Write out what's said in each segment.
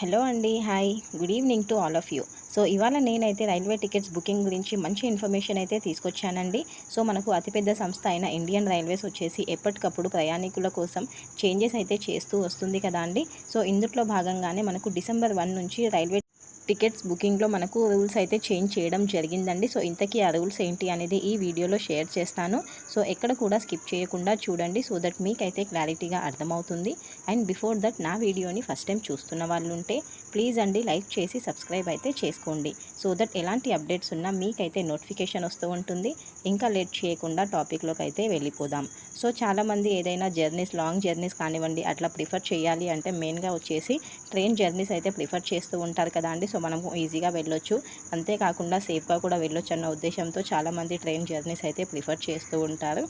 Hello అండి hi good evening to all of you so ఇవాళ నేనైతే రైల్వే టికెట్స్ బుకింగ్ గురించి మంచి ఇన్ఫర్మేషన్ అయితే తీసుకొచ్చానండి. సో మనకు అతిపెద్ద సంస్థ అయిన ఇండియన్ రైల్వేస్ వచ్చేసి ఎప్పటికప్పుడు ప్రయాణికుల కోసం చేంజెస్ అయితే చేస్తూ వస్తుంది కదా అండి. సో ఇందులో భాగంగానే మనకు డిసెంబర్ వన్ నుంచి రైల్వే టికెట్స్ బుకింగ్లో మనకు రూల్స్ అయితే చేంజ్ చేయడం జరిగిందండి. సో ఇంతకీ ఆ రూల్స్ ఏంటి అనేది ఈ వీడియోలో షేర్ చేస్తాను. సో ఎక్కడ కూడా స్కిప్ చేయకుండా చూడండి. సో దట్ మీకైతే క్లారిటీగా అర్థమవుతుంది. అండ్ బిఫోర్ దట్ నా వీడియోని ఫస్ట్ టైం చూస్తున్న వాళ్ళు ఉంటే ప్లీజ్ అండి లైక్ చేసి సబ్స్క్రైబ్ అయితే చేసుకోండి. సో దట్ ఎలాంటి అప్డేట్స్ ఉన్నా మీకైతే నోటిఫికేషన్ వస్తూ ఉంటుంది. ఇంకా లేట్ చేయకుండా టాపిక్లోకి అయితే వెళ్ళిపోదాం. సో చాలామంది ఏదైనా జర్నీస్ లాంగ్ జర్నీస్ కానివ్వండి అట్లా ప్రిఫర్ చేయాలి అంటే మెయిన్గా వచ్చేసి ట్రైన్ జర్నీస్ అయితే ప్రిఫర్ చేస్తూ ఉంటారు కదా అండి. సో మనం ఈజీగా వెళ్ళొచ్చు. అంతేకాకుండా సేఫ్గా కూడా వెళ్ళొచ్చు అన్న ఉద్దేశంతో చాలామంది ట్రైన్ జర్నీస్ అయితే ప్రిఫర్ చేస్తూ ఉంటారు.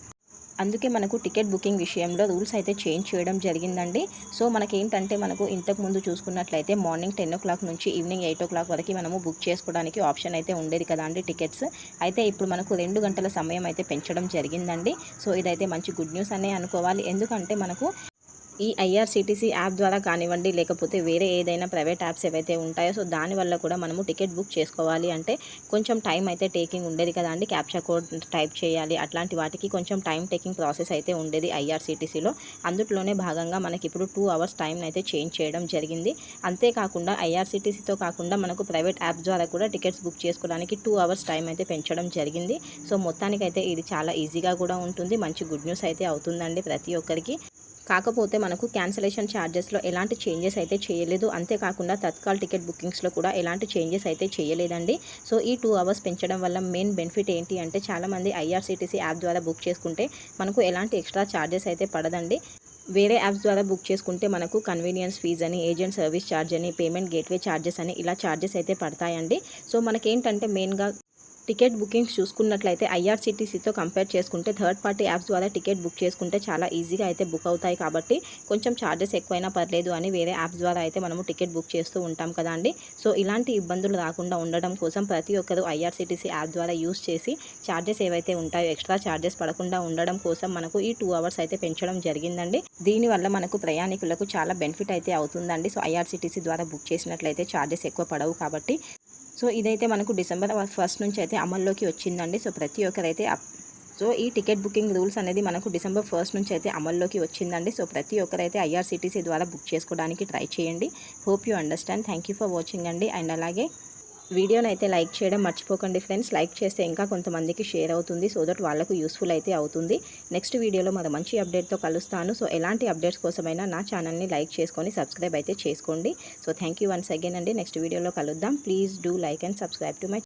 అందుకే మనకు టికెట్ బుకింగ్ విషయంలో రూల్స్ అయితే చేంజ్ చేయడం జరిగిందండి. సో మనకేంటంటే మనకు ఇంతకు ముందు చూసుకున్నట్లయితే మార్నింగ్ టెన్ ఓ క్లాక్ నుంచి ఈవినింగ్ ఎయిట్ ఓ క్లాక్ వరకు మనము బుక్ చేసుకోవడానికి ఆప్షన్ అయితే ఉండేది కదా అండి టికెట్స్. అయితే ఇప్పుడు మనకు రెండు గంటల సమయం అయితే పెంచడం జరిగిందండి. సో ఇదైతే మంచి గుడ్ న్యూస్ అనే అనుకోవాలి. ఎందుకంటే మనకు ఈ ఐఆర్సీటీసీ యాప్ ద్వారా కానివ్వండి లేకపోతే వేరే ఏదైనా ప్రైవేట్ యాప్స్ ఏవైతే ఉంటాయో సో దానివల్ల కూడా మనము టికెట్ బుక్ చేసుకోవాలి. అంటే కొంచెం టైం అయితే టేకింగ్ ఉండేది కదా అండి. క్యాప్చర్ కోడ్ టైప్ చేయాలి. అట్లాంటి వాటికి కొంచెం టైం టేకింగ్ ప్రాసెస్ అయితే ఉండేది ఐఆర్సీటీసీలో. అందులోనే భాగంగా మనకి ఇప్పుడు టూ అవర్స్ టైం అయితే చేంజ్ చేయడం జరిగింది. అంతేకాకుండా ఐఆర్సీటీసీతో కాకుండా మనకు ప్రైవేట్ యాప్ ద్వారా కూడా టికెట్స్ బుక్ చేసుకోవడానికి టూ అవర్స్ టైం అయితే పెంచడం జరిగింది. సో మొత్తానికైతే ఇది చాలా ఈజీగా కూడా ఉంటుంది. మంచి గుడ్ న్యూస్ అయితే అవుతుందండి ప్రతి ఒక్కరికి. కాకపోతే మనకు క్యాన్సిలేషన్ ఛార్జెస్లో ఎలాంటి చేంజెస్ అయితే చేయలేదు. అంతేకాకుండా తత్కాల్ టికెట్ బుకింగ్స్లో కూడా ఎలాంటి చేంజెస్ అయితే చేయలేదండి. సో ఈ టూ అవర్స్ పెంచడం వల్ల మెయిన్ బెనిఫిట్ ఏంటి అంటే చాలామంది ఐఆర్సీటీసీ యాప్ ద్వారా బుక్ చేసుకుంటే మనకు ఎలాంటి ఎక్స్ట్రా ఛార్జెస్ అయితే పడదండి. వేరే యాప్స్ ద్వారా బుక్ చేసుకుంటే మనకు కన్వీనియన్స్ ఫీజ్ అని ఏజెంట్ సర్వీస్ ఛార్జ్ అని పేమెంట్ గేట్వే ఛార్జెస్ అని ఇలా ఛార్జెస్ అయితే పడతాయండి. సో మనకేంటంటే మెయిన్గా టికెట్ బుకింగ్స్ చూసుకున్నట్లయితే ఐఆర్సీటీసీతో కంపేర్ చేసుకుంటే థర్డ్ పార్టీ యాప్స్ ద్వారా టికెట్ బుక్ చేసుకుంటే చాలా ఈజీగా అయితే బుక్ అవుతాయి కాబట్టి కొంచెం ఛార్జెస్ ఎక్కువైనా పర్లేదు అని వేరే యాప్స్ ద్వారా అయితే మనము టికెట్ బుక్ చేస్తూ ఉంటాం కదా అండి. సో ఇలాంటి ఇబ్బందులు రాకుండా ఉండడం కోసం ప్రతి ఒక్కరు ఐఆర్సీటీసీ యాప్ ద్వారా యూస్ చేసి ఛార్జెస్ ఏవైతే ఉంటాయో ఎక్స్ట్రా ఛార్జెస్ పడకుండా ఉండడం కోసం మనకు ఈ టూ అవర్స్ అయితే పెంచడం జరిగిందండి. దీనివల్ల మనకు ప్రయాణికులకు చాలా బెనిఫిట్ అయితే అవుతుందండి. సో ఐఆర్సీటీసీ ద్వారా బుక్ చేసినట్లయితే ఛార్జెస్ ఎక్కువ పడవు కాబట్టి సో ఇదైతే మనకు డిసెంబర్ ఫస్ట్ నుంచి అయితే అమల్లోకి వచ్చిందండి. సో ప్రతి ఒక్కరైతే సో ఈ టికెట్ బుకింగ్ రూల్స్ అనేది మనకు డిసెంబర్ ఫస్ట్ నుంచి అయితే అమల్లోకి వచ్చిందండి. సో ప్రతి ఒక్కరైతే ఐఆర్సీటీసీ ద్వారా బుక్ చేసుకోవడానికి ట్రై చేయండి. Hope you understand. Thank you for watching అండి. అండ్ అలాగే వీడియోని అయితే లైక్ చేయడం మర్చిపోకండి ఫ్రెండ్స్. లైక్ చేస్తే ఇంకా కొంతమందికి షేర్ అవుతుంది సో దట్ వాళ్ళకు యూస్ఫుల్ అయితే అవుతుంది. నెక్స్ట్ వీడియోలో మరో మంచి అప్డేట్తో కలుస్తాను. సో ఎలాంటి అప్డేట్స్ కోసమైనా నా ఛానల్ని లైక్ చేసుకొని సబ్స్క్రైబ్ అయితే చేసుకోండి. So thank you once again అండి. నెక్స్ట్ వీడియోలో కలుద్దాం. Please do like and subscribe to my